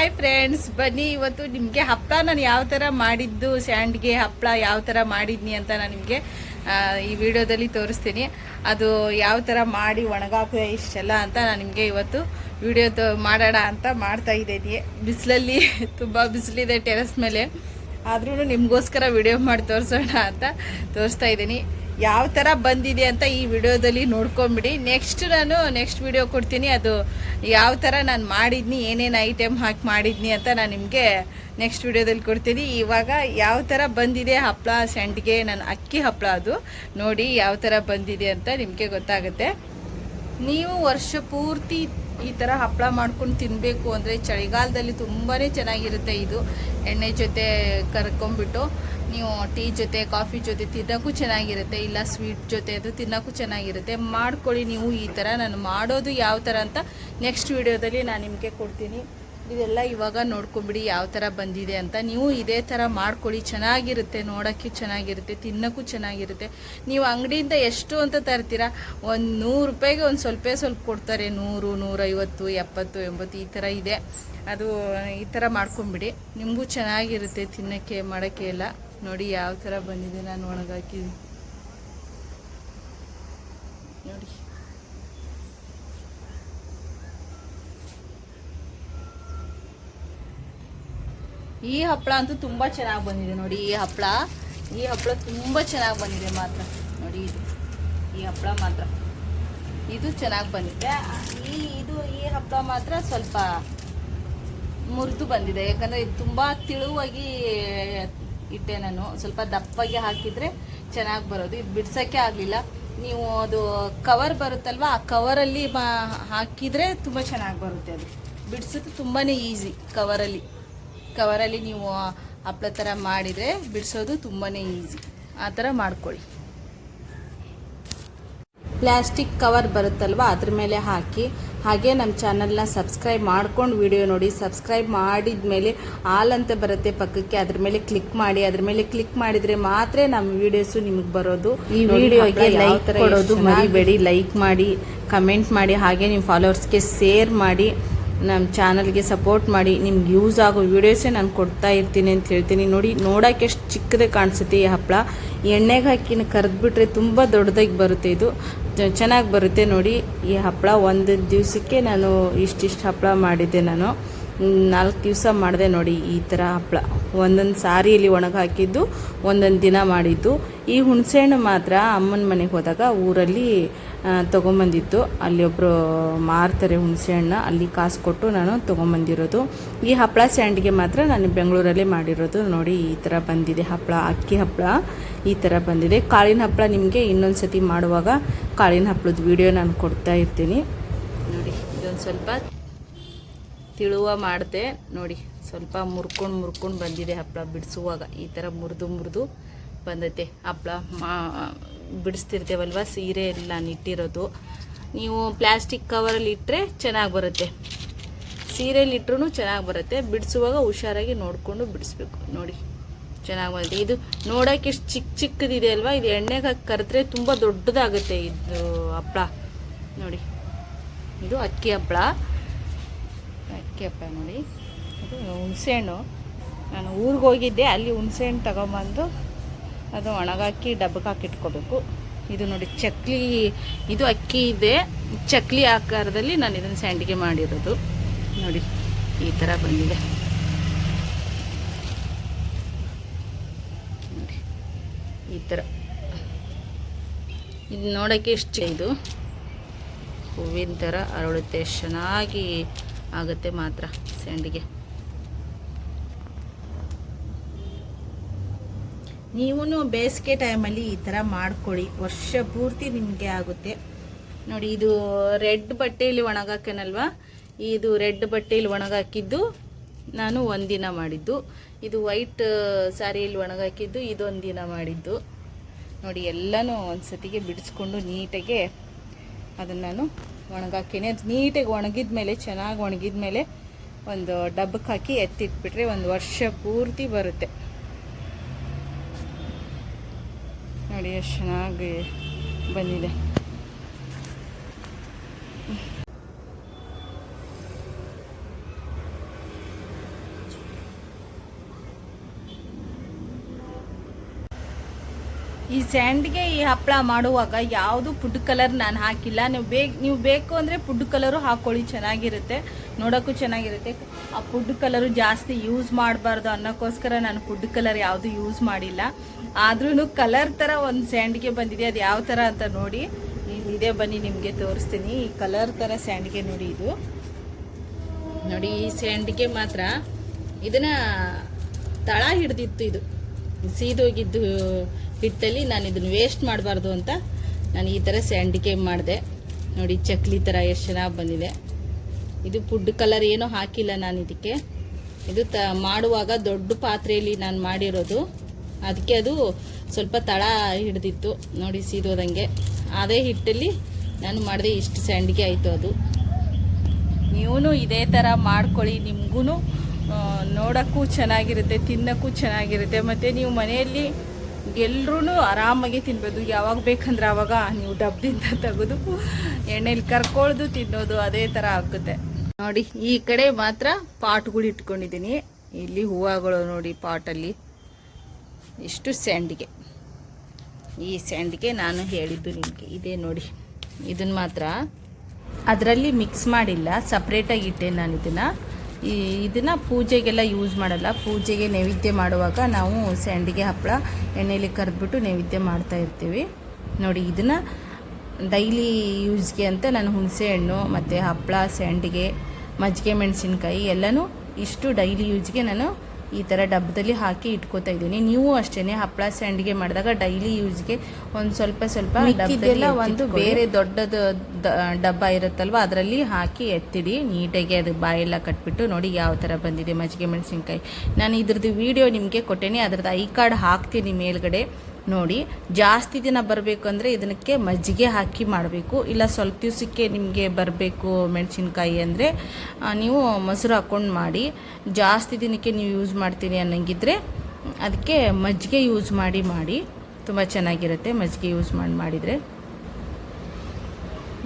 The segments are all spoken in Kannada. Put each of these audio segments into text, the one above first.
ಹಾಯ್ ಫ್ರೆಂಡ್ಸ್ ಬನ್ನಿ, ಇವತ್ತು ನಿಮಗೆ ಹಪ್ಪಳ ನಾನು ಯಾವ ಥರ ಮಾಡಿದ್ದು, ಸ್ಯಾಂಡ್ಗೆ ಹಪ್ಪಳ ಯಾವ ಥರ ಮಾಡಿದ್ನಿ ಅಂತ ನಾನು ನಿಮಗೆ ಈ ವಿಡಿಯೋದಲ್ಲಿ ತೋರಿಸ್ತೀನಿ. ಅದು ಯಾವ ಥರ ಮಾಡಿ ಒಣಗಾಕಿದೆ ಇಷ್ಟೆಲ್ಲ ಅಂತ ನಾನು ನಿಮಗೆ ಇವತ್ತು ವಿಡಿಯೋ ಮಾಡೋಣ ಅಂತ ಮಾಡ್ತಾ ಇದ್ದೀನಿ. ಬಿಸಿಲಲ್ಲಿ ತುಂಬ ಬಿಸಿಲಿದೆ ಟೆರೆಸ್ ಮೇಲೆ. ಆದ್ರೂ ನಿಮಗೋಸ್ಕರ ವಿಡಿಯೋ ಮಾಡಿ ತೋರಿಸೋಣ ಅಂತ ತೋರಿಸ್ತಾ ಇದ್ದೀನಿ. ಯಾವ ಥರ ಬಂದಿದೆ ಅಂತ ಈ ವಿಡಿಯೋದಲ್ಲಿ ನೋಡ್ಕೊಂಬಿಡಿ. ನೆಕ್ಸ್ಟ್ ನಾನು ನೆಕ್ಸ್ಟ್ ವಿಡಿಯೋ ಕೊಡ್ತೀನಿ. ಅದು ಯಾವ ಥರ ನಾನು ಮಾಡಿದ್ನಿ, ಏನೇನು ಐಟಮ್ ಹಾಕಿ ಮಾಡಿದ್ನಿ ಅಂತ ನಾನು ನಿಮಗೆ ನೆಕ್ಸ್ಟ್ ವಿಡಿಯೋದಲ್ಲಿ ಕೊಡ್ತೀನಿ. ಇವಾಗ ಯಾವ ಥರ ಬಂದಿದೆ ಹಪ್ಪಳ ಸೆಂಟ್ಗೆ ನನ್ನ ಅಕ್ಕಿ ಹಪ್ಪಳ ಅದು. ನೋಡಿ ಯಾವ ಥರ ಬಂದಿದೆ ಅಂತ ನಿಮಗೆ ಗೊತ್ತಾಗುತ್ತೆ. ನೀವು ವರ್ಷ ಪೂರ್ತಿ ಈ ಥರ ಹಪ್ಪಳ ಮಾಡ್ಕೊಂಡು ತಿನ್ನಬೇಕು ಅಂದರೆ ಚಳಿಗಾಲದಲ್ಲಿ ತುಂಬಾ ಚೆನ್ನಾಗಿರುತ್ತೆ ಇದು. ಎಣ್ಣೆ ಜೊತೆ ಕರ್ಕೊಂಬಿಟ್ಟು. ನೀವು ಟೀ ಜೊತೆ, ಕಾಫಿ ಜೊತೆ ತಿನ್ನೋಕ್ಕೂ ಚೆನ್ನಾಗಿರುತ್ತೆ. ಇಲ್ಲ, ಸ್ವೀಟ್ ಜೊತೆ ಅದು ತಿನ್ನೋಕ್ಕೂ ಚೆನ್ನಾಗಿರುತ್ತೆ. ಮಾಡ್ಕೊಳ್ಳಿ ನೀವು ಈ ಥರ. ನಾನು ಮಾಡೋದು ಯಾವ ಥರ ಅಂತ ನೆಕ್ಸ್ಟ್ ವಿಡಿಯೋದಲ್ಲಿ ನಾನು ನಿಮಗೆ ಕೊಡ್ತೀನಿ. ಇದೆಲ್ಲ ಇವಾಗ ನೋಡ್ಕೊಂಬಿಡಿ ಯಾವ ಥರ ಬಂದಿದೆ ಅಂತ. ನೀವು ಇದೇ ಥರ ಮಾಡ್ಕೊಳ್ಳಿ. ಚೆನ್ನಾಗಿರುತ್ತೆ, ನೋಡೋಕ್ಕೆ ಚೆನ್ನಾಗಿರುತ್ತೆ, ತಿನ್ನೋಕ್ಕೂ ಚೆನ್ನಾಗಿರುತ್ತೆ. ನೀವು ಅಂಗಡಿಯಿಂದ ಎಷ್ಟು ಅಂತ ತರ್ತೀರಾ? ಒಂದು ನೂರು ರೂಪಾಯಿಗೆ ಒಂದು ಸ್ವಲ್ಪ ಸ್ವಲ್ಪ ಕೊಡ್ತಾರೆ. ನೂರು, ನೂರೈವತ್ತು, ಎಪ್ಪತ್ತು, ಎಂಬತ್ತು, ಈ ಥರ ಇದೆ. ಅದು ಈ ಥರ ಮಾಡ್ಕೊಂಬಿಡಿ. ನಿಮಗೂ ಚೆನ್ನಾಗಿರುತ್ತೆ ತಿನ್ನೋಕ್ಕೆ, ಮಾಡೋಕ್ಕೆ ಎಲ್ಲ. ನೋಡಿ ಯಾವ ಥರ ಬಂದಿದೆ ನಾನು ಒಣಗಾಕಿ. ನೋಡಿ. ಈ ಹಪ್ಪಳ ಅಂತೂ ತುಂಬ ಚೆನ್ನಾಗಿ ಬಂದಿದೆ ನೋಡಿ ಈ ಹಪ್ಪಳ. ಈ ಹಪ್ಪಳ ತುಂಬ ಚೆನ್ನಾಗಿ ಬಂದಿದೆ ಮಾತ್ರ. ನೋಡಿ ಇದು. ಈ ಹಪ್ಪಳ ಮಾತ್ರ. ಇದು ಚೆನ್ನಾಗಿ ಬಂದಿದೆ. ಈ ಇದು ಈ ಹಪ್ಪಳ ಮಾತ್ರ ಸ್ವಲ್ಪ ಮುರಿದು ಬಂದಿದೆ. ಯಾಕಂದರೆ ಇದು ತುಂಬ ತಿಳುವಾಗಿ ಇಟ್ಟೆ ನಾನು ಸ್ವಲ್ಪ ದಪ್ಪಗೆ ಹಾಕಿದರೆ ಚೆನ್ನಾಗಿ ಬರೋದು. ಇದು ಬಿಡ್ಸೋಕ್ಕೆ ಆಗಲಿಲ್ಲ. ನೀವು ಅದು ಕವರ್ ಬರುತ್ತಲ್ವ, ಆ ಕವರಲ್ಲಿ ಮಾ ಹಾಕಿದರೆ ತುಂಬ ಚೆನ್ನಾಗಿ ಬರುತ್ತೆ ಅದು. ಬಿಡಿಸೋದು ತುಂಬಾ ಈಸಿ ಕವರಲ್ಲಿ ಕವರಲ್ಲಿ ನೀವು ಹಪ್ಪಳ ಥರ ಮಾಡಿದರೆ ಬಿಡಿಸೋದು ತುಂಬಾ ಈಸಿ ಆ ಥರ ಮಾಡ್ಕೊಳ್ಳಿ. ಪ್ಲಾಸ್ಟಿಕ್ ಕವರ್ ಬರುತ್ತಲ್ವ, ಅದ್ರ ಮೇಲೆ ಹಾಕಿ ಹಾಗೆ ನಮ್ಮ ಚಾನಲ್ನ ಸಬ್ಸ್ಕ್ರೈಬ್ ಮಾಡ್ಕೊಂಡು ವಿಡಿಯೋ ನೋಡಿ ಸಬ್ಸ್ಕ್ರೈಬ್ ಮಾಡಿದ ಮೇಲೆ ಆಲ್ ಅಂತ ಬರುತ್ತೆ ಪಕ್ಕಕ್ಕೆ ಅದ್ರ ಮೇಲೆ ಕ್ಲಿಕ್ ಮಾಡಿ ಅದ್ರ ಮೇಲೆ ಕ್ಲಿಕ್ ಮಾಡಿದ್ರೆ ಮಾತ್ರ ನಮ್ಮ ವಿಡಿಯೋಸು ನಿಮಗೆ ಬರೋದು. ಈ ವಿಡಿಯೋಗೆ ಲೈಕ್ ಕೊಡೋದು ಮರಿಬೇಡಿ ಲೈಕ್ ಮಾಡಿ ಕಮೆಂಟ್ ಮಾಡಿ ಹಾಗೆ ನಿಮ್ಮ ಫಾಲೋವರ್ಸ್ಗೆ ಶೇರ್ ಮಾಡಿ ನಮ್ಮ ಚಾನಲ್ಗೆ ಸಪೋರ್ಟ್ ಮಾಡಿ. ನಿಮ್ಗೆ ಯೂಸ್ ಆಗೋ ವಿಡಿಯೋಸೇ ನಾನು ಕೊಡ್ತಾ ಇರ್ತೀನಿ ಅಂತ ಹೇಳ್ತೀನಿ. ನೋಡಿ ನೋಡೋಕೆ ಎಷ್ಟು ಚಿಕ್ಕದೇ ಕಾಣಿಸುತ್ತೆ ಈ ಹಪ್ಪಳ ಎಣ್ಣೆಗೆ ಹಾಕಿನ ಕರೆದ್ಬಿಟ್ರೆ ತುಂಬ ದೊಡ್ಡದಾಗಿ ಬರುತ್ತೆ ಇದು. ಚೆನ್ನಾಗಿ ಬರುತ್ತೆ ನೋಡಿ. ಈ ಹಪ್ಪಳ ಒಂದು ದಿವಸಕ್ಕೆ ನಾನು ಇಷ್ಟಿಷ್ಟು ಹಪ್ಪಳ ಮಾಡಿದ್ದೆ ನಾನು. ನಾಲ್ಕು ದಿವಸ ಮಾಡಿದೆ ನೋಡಿ ಈ ಥರ ಹಪ್ಪಳ ಒಂದೊಂದು ಸಾರಿಯಲ್ಲಿ ಒಣಗಾಕಿದ್ದು ಒಂದೊಂದು ದಿನ ಮಾಡಿದ್ದು. ಈ ಹುಣಸೆಹಣ್ಣು ಮಾತ್ರ ಅಮ್ಮನ ಮನೆಗೆ ಹೋದಾಗ ಊರಲ್ಲಿ ತೊಗೊಂಬಂದಿತ್ತು. ಅಲ್ಲಿ ಒಬ್ಬರು ಮಾರ್ತಾರೆ ಹುಣಸೆ ಹಣ್ಣು, ಅಲ್ಲಿ ಕಾಸು ಕೊಟ್ಟು ನಾನು ತೊಗೊಂಬಂದಿರೋದು. ಈ ಹಪ್ಪಳ ಸ್ಯಾಂಡ್ಗೆ ಮಾತ್ರ ನಾನು ಬೆಂಗಳೂರಲ್ಲಿ ಮಾಡಿರೋದು. ನೋಡಿ, ಈ ಥರ ಬಂದಿದೆ ಹಪ್ಪಳ ಅಕ್ಕಿ ಹಪ್ಪಳ ಈ ಥರ ಬಂದಿದೆ. ಕಾಳಿನ ಹಪ್ಪಳ ನಿಮಗೆ ಇನ್ನೊಂದು ಸತಿ ಮಾಡುವಾಗ ಕಾಳಿನ ಹಪ್ಪಳದ ವಿಡಿಯೋ ನಾನು ಕೊಡ್ತಾ ಇರ್ತೀನಿ. ನೋಡಿ, ಇದೊಂದು ಸ್ವಲ್ಪ ತಿಳುವ ಮಾಡಿದೆ. ನೋಡಿ, ಸ್ವಲ್ಪ ಮುರ್ಕೊಂಡು ಮುರ್ಕೊಂಡು ಬಂದಿದೆ ಹಪ್ಪಳ ಬಿಡಿಸುವಾಗ. ಈ ಥರ ಮುರಿದು ಮುರಿದು ಬಂದೈತೆ ಹಪ್ಪಳ ಮಾ ಬಿಡಿಸ್ತಿರ್ತೇವಲ್ವ? ಸೀರೆ ಎಲ್ಲ ನಿಟ್ಟಿರೋದು. ನೀವು ಪ್ಲ್ಯಾಸ್ಟಿಕ್ ಕವರಲ್ಲಿ ಇಟ್ಟರೆ ಚೆನ್ನಾಗಿ ಬರುತ್ತೆ. ಸೀರೆಯಲ್ಲಿ ಇಟ್ರೂ ಚೆನ್ನಾಗಿ ಬರುತ್ತೆ. ಬಿಡಿಸುವಾಗ ಹುಷಾರಾಗಿ ನೋಡಿಕೊಂಡು ಬಿಡಿಸ್ಬೇಕು. ನೋಡಿ, ಚೆನ್ನಾಗಿ ಬರುತ್ತೆ ಇದು ನೋಡೋಕೆ ಎಷ್ಟು ಚಿಕ್ಕ ಚಿಕ್ಕದಿದೆ ಅಲ್ವಾ? ಇದು ಎಣ್ಣೆಗೆ ಕರೆದ್ರೆ ತುಂಬ ದೊಡ್ಡದಾಗುತ್ತೆ ಇದು ಹಪ್ಪಳ ನೋಡಿ, ಇದು ಅಕ್ಕಿ ಹಪ್ಪಳ ಅಕ್ಕಿ ಹಪ್ಪಳ ನೋಡಿ. ಇದು ಹುಣಸೆಹಣ್ಣು ನಾನು ಊರಿಗೆ ಹೋಗಿದ್ದೆ, ಅಲ್ಲಿ ಹುಣಸೆಹಣ್ಣು ತಗೊಂಬಂದು ಅದು ಒಣಗಾಕಿ ಡಬ್ಬಕ್ಕೆ ಹಾಕಿ ಇಟ್ಕೋಬೇಕು ಇದು ನೋಡಿ ಚಕ್ಲಿ, ಇದು ಅಕ್ಕಿ ಇದೆ. ಚಕ್ಲಿ ಆಕಾರದಲ್ಲಿ ನಾನು ಇದನ್ನು ಸ್ಯಾಂಡಿಗೆ ಮಾಡಿರೋದು. ನೋಡಿ, ಈ ಥರ ಬಂದಿದೆ. ಈ ಥರ ಇದು ನೋಡೋಕ್ಕೆ ಇಷ್ಟು ಇದು ಹೂವಿನ ಥರ ಅರಳುತ್ತೆ. ಚೆನ್ನಾಗಿ ಆಗುತ್ತೆ ಮಾತ್ರ ಸ್ಯಾಂಡಿಗೆ. ನೀವು ಬೇಸಿಗೆ ಟೈಮಲ್ಲಿ ಈ ಥರ ಮಾಡ್ಕೊಳ್ಳಿ. ವರ್ಷ ಪೂರ್ತಿ ನಿಮಗೆ ಆಗುತ್ತೆ. ನೋಡಿ, ಇದು ರೆಡ್ ಬಟ್ಟೆಯಲ್ಲಿ ಒಣಗಾಕೇನಲ್ವ ಇದು ರೆಡ್ ಬಟ್ಟೆಯಲ್ಲಿ ಒಣಗಾಕಿದ್ದು ನಾನು ಒಂದಿನ ಮಾಡಿದ್ದು. ಇದು ವೈಟ್ ಸ್ಯಾರಿಯಲ್ಲಿ ಒಣಗಾಕಿದ್ದು ಇದೊಂದು ದಿನ ಮಾಡಿದ್ದು. ನೋಡಿ, ಎಲ್ಲನೂ ಒಂದು ಸತಿಗೆ ಬಿಡಿಸ್ಕೊಂಡು ನೀಟಾಗೆ ಅದನ್ನು ನಾನು ಒಣಗಾಕಿನಿ ಅದು ನೀಟಾಗಿ ಒಣಗಿದ ಮೇಲೆ, ಚೆನ್ನಾಗಿ ಒಣಗಿದ ಮೇಲೆ ಒಂದು ಡಬ್ಬಕ್ಕೆ ಹಾಕಿ ಎತ್ತಿಟ್ಬಿಟ್ರೆ ಒಂದು ವರ್ಷ ಪೂರ್ತಿ ಬರುತ್ತೆ. ನೋಡಿ ಎಷ್ಟು ಚೆನ್ನಾಗಿ ಬಂದಿದೆ. ಈ ಸ್ಯಾಂಡ್ಗೆ ಈ ಹಪ್ಪಳ ಮಾಡುವಾಗ ಯಾವುದು ಫುಡ್ ಕಲರ್ ನಾನು ಹಾಕಿಲ್ಲ. ನೀವು ಬೇಕು ಅಂದ್ರೆ ಫುಡ್ ಕಲರ್ ಹಾಕೊಳ್ಳಿ, ಚೆನ್ನಾಗಿರುತ್ತೆ. ನೋಡೋಕ್ಕೂ ಚೆನ್ನಾಗಿರುತ್ತೆ. ಆ ಫುಡ್ ಕಲರು ಜಾಸ್ತಿ ಯೂಸ್ ಮಾಡಬಾರ್ದು ಅನ್ನೋಕ್ಕೋಸ್ಕರ ನಾನು ಫುಡ್ ಕಲರ್ ಯಾವುದು ಯೂಸ್ ಮಾಡಿಲ್ಲ. ಆದ್ರೂ ಕಲರ್ ಥರ ಒಂದು ಸ್ಯಾಂಡ್ಗೆ ಬಂದಿದೆ, ಅದು ಯಾವ ಥರ ಅಂತ ನೋಡಿ. ಇದೇ ಬನ್ನಿ, ನಿಮಗೆ ತೋರಿಸ್ತೀನಿ. ಈ ಕಲರ್ ಥರ ಸ್ಯಾಂಡ್ಗೆ ನೋಡಿ ಇದು. ನೋಡಿ, ಈ ಸ್ಯಾಂಡ್ಗೆ ಮಾತ್ರ ಇದನ್ನ ತಳ ಹಿಡ್ದಿತ್ತು ಇದು. ಸೀದೋಗಿದ್ದು ಹಿಟ್ಟಲ್ಲಿ ನಾನು ಇದನ್ನು ವೇಸ್ಟ್ ಮಾಡಬಾರ್ದು ಅಂತ ನಾನು ಈ ಥರ ಸ್ಯಾಂಡಿಕೆ ಮಾಡಿದೆ. ನೋಡಿ, ಚಕ್ಲಿ ಥರ ಎಷ್ಟು ಚೆನ್ನಾಗಿ ಬಂದಿದೆ. ಇದು ಫುಡ್ ಕಲರ್ ಏನೂ ಹಾಕಿಲ್ಲ ನಾನು ಇದಕ್ಕೆ. ಇದು ತ, ಮಾಡುವಾಗ ದೊಡ್ಡ ಪಾತ್ರೆಯಲ್ಲಿ ನಾನು ಮಾಡಿರೋದು. ಅದಕ್ಕೆ ಅದು ಸ್ವಲ್ಪ ತಳ ಹಿಡ್ದಿತ್ತು. ನೋಡಿ ಸೀದೋದಂಗೆ. ಅದೇ ಹಿಟ್ಟಲ್ಲಿ ನಾನು ಮಾಡಿದೆ, ಇಷ್ಟು ಸ್ಯಾಂಡಿಗೆ ಆಯಿತು ಅದು. ನೀವು ಇದೇ ಥರ ಮಾಡ್ಕೊಳ್ಳಿ ನಿಮಗೂ ನೋಡೋಕ್ಕೂ ಚೆನ್ನಾಗಿರುತ್ತೆ, ತಿನ್ನೋಕ್ಕೂ ಚೆನ್ನಾಗಿರುತ್ತೆ. ಮತ್ತು ನೀವು ಮನೆಯಲ್ಲಿ ಎಲ್ಲರೂ ಆರಾಮಾಗಿ ತಿನ್ಬೋದು. ಯಾವಾಗ ಬೇಕಂದ್ರೆ ಆವಾಗ ನೀವು ಡಬ್ಬದಿಂದ ತೆಗೆದು ಎಣ್ಣೆಲಿ ಕರ್ಕೊಳ್ಳೋದು ತಿನ್ನೋದು ಅದೇ ಥರ ಆಗುತ್ತೆ. ನೋಡಿ, ಈ ಕಡೆ ಮಾತ್ರ ಪಾಟ್ಗಳು ಇಟ್ಕೊಂಡಿದ್ದೀನಿ. ಇಲ್ಲಿ ಹೂವುಗಳು ನೋಡಿ ಪಾಟಲ್ಲಿ. ಇಷ್ಟು ಸ್ಯಾಂಡಿಗೆ. ಈ ಸ್ಯಾಂಡಿಗೆ ನಾನು ಹೇಳಿದ್ದು ನಿಮಗೆ. ಇದೇ ನೋಡಿ. ಇದನ್ನು ಮಾತ್ರ ಅದರಲ್ಲಿ ಮಿಕ್ಸ್ ಮಾಡಿಲ್ಲ. ಸಪ್ರೇಟಾಗಿ ಇಟ್ಟೆ ನಾನು ಇದನ್ನು. ಈ ಇದನ್ನು ಪೂಜೆಗೆಲ್ಲ ಯೂಸ್ ಮಾಡಲ್ಲ. ಪೂಜೆಗೆ ನೈವೇದ್ಯ ಮಾಡುವಾಗ ನಾವು ಸ್ಯಾಂಡಿಗೆ ಹಪ್ಪಳ ಎಣ್ಣೆಯಲ್ಲಿ ಕರೆದ್ಬಿಟ್ಟು ನೈವೇದ್ಯ ಮಾಡ್ತಾ ಇರ್ತೀವಿ. ನೋಡಿ, ಇದನ್ನು ಡೈಲಿ ಯೂಸ್ಗೆ ಅಂತ ನಾನು ಹುಣಸೆ ಹಣ್ಣು ಮತ್ತು ಹಪ್ಪಳ, ಸ್ಯಾಂಡಿಗೆ ಮಜ್ಜಿಗೆ ಮೆಣಸಿನ್ಕಾಯಿ ಎಲ್ಲನೂ ಇಷ್ಟು ಡೈಲಿ ಯೂಸ್ಗೆ ನಾನು ಈ ಥರ ಡಬ್ಬದಲ್ಲಿ ಹಾಕಿ ಇಟ್ಕೋತಾ ಇದ್ದೀನಿ. ನೀವು ಅಷ್ಟೇ ಹಪ್ಪಳ ಸಂಡಿಗೆ ಮಾಡಿದಾಗ ಡೈಲಿ ಯೂಸ್ಗೆ ಒಂದು ಸ್ವಲ್ಪ ಸ್ವಲ್ಪ ಮಿಕ್ಕಿದೆಲ್ಲ ಒಂದು ಬೇರೆ ದೊಡ್ಡದು ಡಬ್ಬ ಇರುತ್ತಲ್ವ ಅದರಲ್ಲಿ ಹಾಕಿ ಎತ್ತಿಡಿ. ನೀಟಾಗಿ ಅದು ಬಾಯೆಲ್ಲ ಕಟ್ಬಿಟ್ಟು ನೋಡಿ ಯಾವ ಥರ ಬಂದಿದೆ ಮಜ್ಜಿಗೆ ಮೆಣಸಿನ್ಕಾಯಿ. ನಾನು ಇದ್ರದ್ದು ವಿಡಿಯೋ ನಿಮಗೆ ಕೊಟ್ಟೇನೆ. ಅದ್ರದ್ದು ಐ ಕಾರ್ಡ್ ಹಾಕ್ತೀನಿ ಮೇಲ್ಗಡೆ. ನೋಡಿ, ಜಾಸ್ತಿ ದಿನ ಬರಬೇಕು ಅಂದರೆ ಇದಕ್ಕೆ ಮಜ್ಜಿಗೆ ಹಾಕಿ ಮಾಡಬೇಕು. ಇಲ್ಲ ಸ್ವಲ್ಪ ದಿವಸಕ್ಕೆ ನಿಮಗೆ ಬರಬೇಕು ಮೆಣಸಿನ್ಕಾಯಿ ಅಂದರೆ ನೀವು ಮೊಸರು ಹಾಕ್ಕೊಂಡು ಮಾಡಿ, ಜಾಸ್ತಿ ದಿನಕ್ಕೆ ನೀವು ಯೂಸ್ ಮಾಡ್ತೀನಿ ಅನ್ನಂಗಿದ್ರೆ, ಅದಕ್ಕೆ ಮಜ್ಜಿಗೆ ಯೂಸ್ ಮಾಡಿ ಮಾಡಿ, ತುಂಬ ಚೆನ್ನಾಗಿರುತ್ತೆ ಮಜ್ಜಿಗೆ ಯೂಸ್ ಮಾಡಿ ಮಾಡಿದರೆ.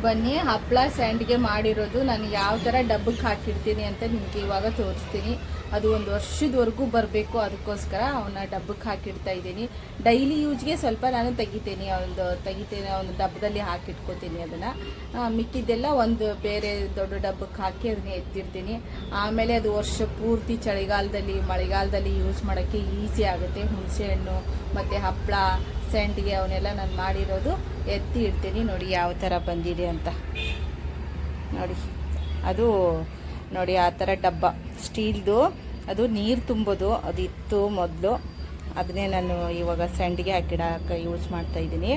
ಬನ್ನಿ ಹಪ್ಪಳ ಸ್ಯಾಂಡ್ಗೆ ಮಾಡಿರೋದು ನಾನು ಯಾವ ಥರ ಡಬ್ಬಕ್ಕೆ ಹಾಕಿರ್ತೀನಿ ಅಂತ ನಿಮಗೆ ಇವಾಗ ತೋರಿಸ್ತೀನಿ. ಅದು ಒಂದು ವರ್ಷದವರೆಗೂ ಬರಬೇಕು, ಅದಕ್ಕೋಸ್ಕರ ಅವನ್ನ ಡಬ್ಬಕ್ಕೆ ಹಾಕಿಡ್ತಾ ಇದ್ದೀನಿ. ಡೈಲಿ ಯೂಸ್ಗೆ ಸ್ವಲ್ಪ ನಾನು ತೆಗಿತೀನಿ, ಒಂದು ತೆಗಿತೀನಿ, ಒಂದು ಡಬ್ಬದಲ್ಲಿ ಹಾಕಿಟ್ಕೋತೀನಿ ಅದನ್ನು. ಮಿಕ್ಕಿದ್ದೆಲ್ಲ ಒಂದು ಬೇರೆ ದೊಡ್ಡ ಡಬ್ಬಕ್ಕೆ ಹಾಕಿ ಅದನ್ನ ಎತ್ತಿಡ್ತೀನಿ. ಆಮೇಲೆ ಅದು ವರ್ಷ ಪೂರ್ತಿ ಚಳಿಗಾಲದಲ್ಲಿ, ಮಳೆಗಾಲದಲ್ಲಿ ಯೂಸ್ ಮಾಡೋಕ್ಕೆ ಈಸಿ ಆಗುತ್ತೆ. ಹುಣಸೆಹಣ್ಣು ಮತ್ತು ಹಪ್ಪಳ ಸೆಂಟಿಗೆ ಅವನ್ನೆಲ್ಲ ನಾನು ಮಾಡಿರೋದು ಎತ್ತಿ ಇಡ್ತೀನಿ. ನೋಡಿ ಯಾವ ಥರ ಬಂದಿದೆ ಅಂತ. ನೋಡಿ, ಅದು ನೋಡಿ ಆ ಥರ ಡಬ್ಬ ಸ್ಟೀಲ್ದು ಅದು ನೀರು ತುಂಬೋದು ಅದು ಇತ್ತು ಮೊದಲು. ಅದನ್ನೇ ನಾನು ಇವಾಗ ಸಂಡಿಗೆ ಹಾಕಿಡಕ್ಕೆ ಯೂಸ್ ಮಾಡ್ತಾ ಇದ್ದೀನಿ.